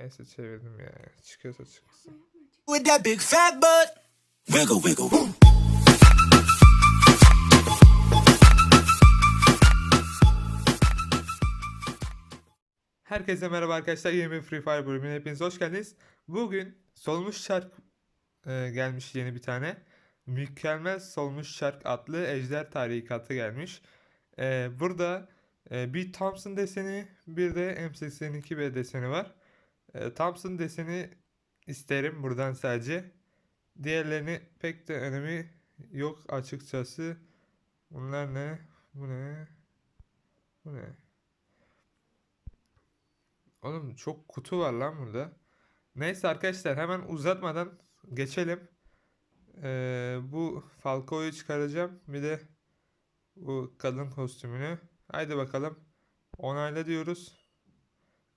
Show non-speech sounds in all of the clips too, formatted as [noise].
Neyse çevirdim ya. Çıkıyorsa çıksın. with that big fat butt. Wiggle, wiggle. Herkese merhaba arkadaşlar. Yeni bir Free Fire bölümüne hepiniz hoş geldiniz. Bugün solmuş şark e, gelmiş yeni bir tane. Mükemmel solmuş şark adlı ejder tarikatı gelmiş. E, burada e, bir Thompson deseni bir de M82B deseni var. E, Thompson deseni isterim buradan sadece. Diğerlerini pek de önemi yok açıkçası. Bunlar ne? Bu ne? Bu ne? Oğlum çok kutu var lan burada. Neyse arkadaşlar hemen uzatmadan geçelim. Ee, bu Falco'yu çıkaracağım. Bir de bu kadın kostümünü. Haydi bakalım. Onayla diyoruz.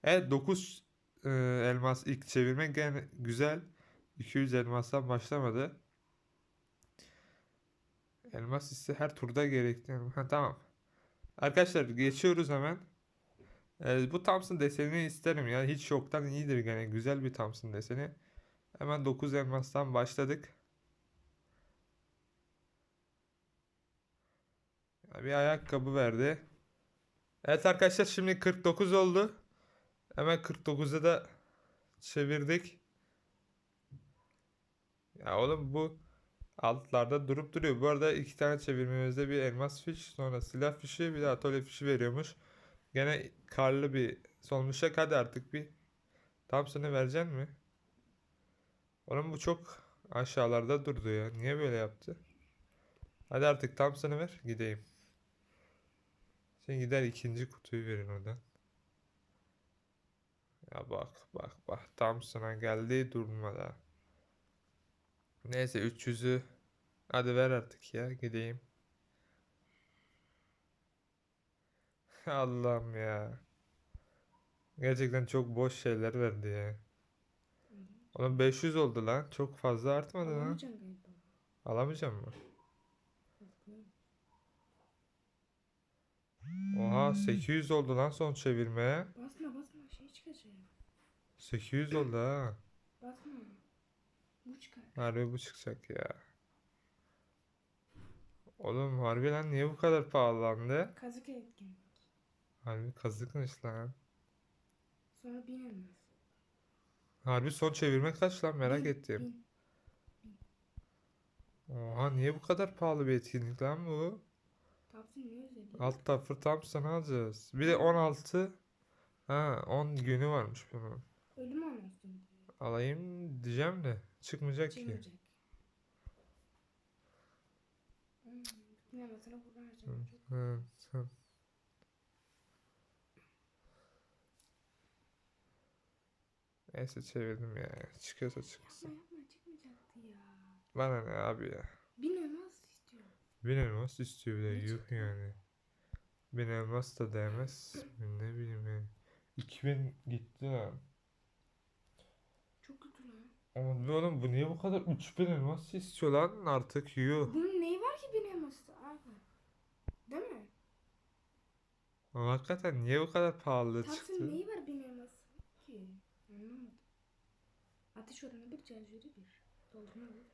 Evet 9 e, elmas ilk çevirmek gene güzel. 200 elmastan başlamadı. Elmas ise her turda gerekli. Ha, tamam. Arkadaşlar geçiyoruz hemen. Ee, bu Thompson desenini isterim ya. Hiç yoktan iyidir gene. Güzel bir Thompson deseni. Hemen 9 elmastan başladık. Bir ayakkabı verdi. Evet arkadaşlar şimdi 49 oldu. Hemen 49'a da çevirdik. Ya oğlum bu altlarda durup duruyor. Bu arada iki tane çevirmemizde bir elmas fiş, sonra silah fişi, bir de atölye fişi veriyormuş. Gene karlı bir solmuşak hadi artık bir Thompson'ı vereceksin mi? Oğlum bu çok aşağılarda durdu ya. Niye böyle yaptı? Hadi artık Thompson'ı ver gideyim. Sen gider ikinci kutuyu verin oradan. Ya bak bak bak Thompson'a geldi durmadan. Neyse 300'ü hadi ver artık ya gideyim. [laughs] Allah'ım ya. Gerçekten çok boş şeyler verdi ya. Oğlum 500 oldu lan. Çok fazla artmadı lan. Alamayacağım mı? Oha 800 oldu lan son çevirmeye. Çıkacak. 800 oldu ha. Basma. Bu çıkar. Harbi bu çıkacak ya. Oğlum harbi lan niye bu kadar pahalandı? Kazık etkin. Harbi kazıkmış lan. Sonra bin elmas. Harbi son çevirme kaç lan merak Bin, ettim. bin. Oha niye bu kadar pahalı bir etkinlik lan bu? Tapsın ne özeli? Alt tarafı Thompson alacağız. Bir de 16 ha 10 günü varmış bunun. Ölüm anlattım. Alayım diyeceğim de çıkmayacak ki. Çıkmayacak. Hmm, Bütün elmasını buradan harcayacağım. Hı, hı. Neyse çevirdim ya. Çıkıyorsa çıksın. Yapma yapma çıkmayacaktı ya. Bana ne abi ya. Bin elmas istiyor. Bin elmas istiyor bir de Ne yuh çıktı? yani. Bin elmas da değmez. Ne bileyim yani. 2000 gitti lan. Ama bu oğlum bu niye bu kadar 3000 elmas istiyor lan artık yuh. Bunun neyi var ki bin elması abi? Değil mi? Ama hakikaten niye bu kadar pahalı çıktı? neyi var bin elması ki? Anlamadım. Ateş oranı bir, cazgürü bir. Doldurma bir.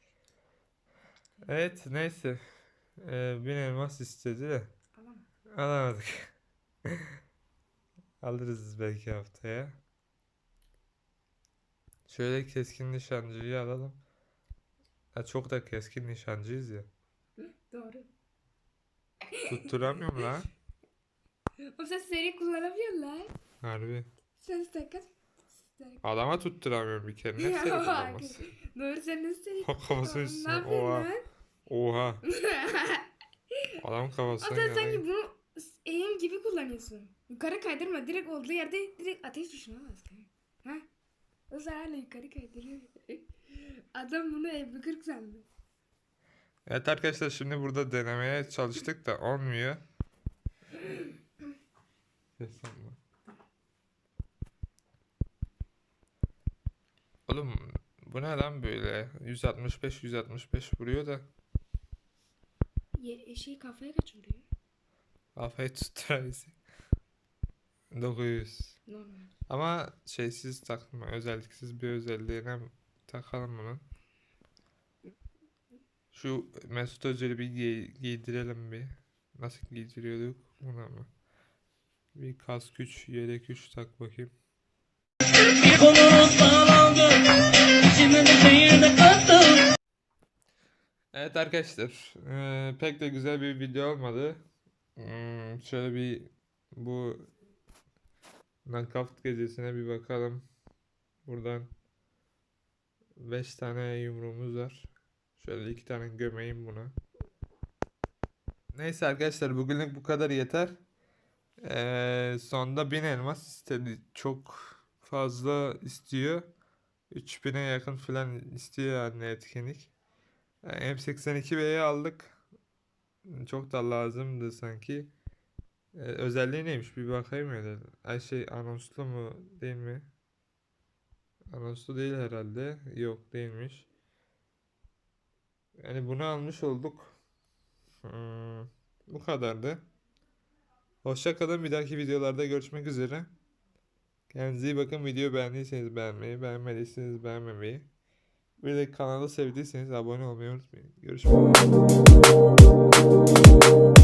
Evet neyse. Ee, bin elmas istedi de. Alamam. Alamadık. [laughs] Alırız belki haftaya. Şöyle keskin nişancıyı alalım. Ha, çok da keskin nişancıyız ya. Doğru. Tutturamıyorum lan. [laughs] O sen seri kullanabiliyorsun lan. Harbi. Sen. Sakat. Adama tutturamıyorum bir kere. Ne Ya seri kullanması? [laughs] Doğru sen nasıl seri [laughs] üstüne. yapıyorsun Oha. Oha. Adam kafasına sen sanki bunu eğim gibi kullanıyorsun. Yukarı kaydırma. Direkt olduğu yerde direkt ateş düşünemez. Ha? O yukarı kaydırıyor. Adam bunu ev 40 sandı. Evet arkadaşlar şimdi burada denemeye çalıştık da olmuyor. Oğlum bu ne lan böyle? 165 165 vuruyor da Ye, şey kafaya kaçırıyor. kafayı tutturabilsek. 900. Normal. Ama şeysiz takma. Özelliksiz bir özelliğine takalım bunu. Şu Mesut Özil'i bir giy- giydirelim bir. Nasıl giydiriyorduk? Buna mı? Bir kas güç, yelek güç tak bakayım. Evet arkadaşlar, eee, pek de güzel bir video olmadı. Hmm, şöyle bir bu Knockout gecesine bir bakalım. Buradan 5 tane yumruğumuz var. Şöyle iki tane gömeyim buna. Neyse arkadaşlar bugünlük bu kadar yeter. Eee sonda 1000 elmas istedi. Çok fazla istiyor. 3000'e yakın falan istiyor yani etkinlik. Yani M82B'yi aldık. Çok da lazımdı sanki. Ee, özelliği neymiş bir bakayım öyle. Ay şey anonslu mu değil mi? Anonslu değil herhalde. Yok değilmiş. Yani bunu almış olduk. Hmm, bu kadardı. Hoşça kalın. Bir dahaki videolarda görüşmek üzere. Kendinize iyi bakın. Video beğendiyseniz beğenmeyi, beğenmediyseniz beğenmemeyi. Bir de kanalı sevdiyseniz abone olmayı unutmayın. Görüşmek üzere.